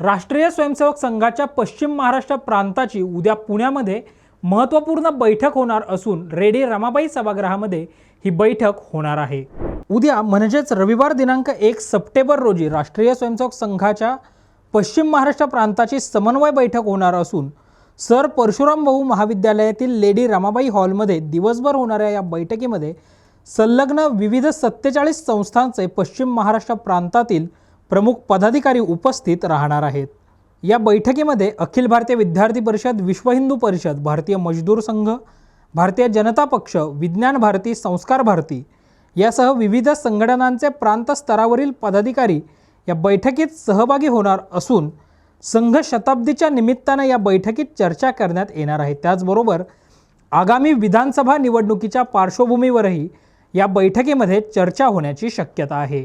राष्ट्रीय स्वयंसेवक संघाच्या पश्चिम महाराष्ट्र प्रांताची उद्या पुण्यामध्ये महत्त्वपूर्ण बैठक होणार असून रेडी रमाबाई सभागृहामध्ये ही बैठक होणार आहे. उद्या म्हणजेच रविवार दिनांक एक सप्टेंबर रोजी राष्ट्रीय स्वयंसेवक संघाच्या पश्चिम महाराष्ट्र प्रांताची समन्वय बैठक होणार असून सर परशुराम भाऊ महाविद्यालयातील लेडी रमाबाई हॉलमध्ये दिवसभर होणाऱ्या या बैठकीमध्ये संलग्न विविध सत्तेचाळीस संस्थांचे पश्चिम महाराष्ट्र प्रांतातील प्रमुख पदाधिकारी उपस्थित राहणार आहेत. या बैठकीमध्ये अखिल भारतीय विद्यार्थी परिषद विश्व हिंदू परिषद भारतीय मजदूर संघ भारतीय जनता पक्ष विज्ञान भारती संस्कार भारती यासह विविध संघटनांचे प्रांत स्तरावरील पदाधिकारी या बैठकीत सहभागी होणार असून संघ शताब्दीच्या निमित्तानं या बैठकीत चर्चा करण्यात येणार आहे. त्याचबरोबर आगामी विधानसभा निवडणुकीच्या पार्श्वभूमीवरही या बैठकीमध्ये चर्चा होण्याची शक्यता आहे.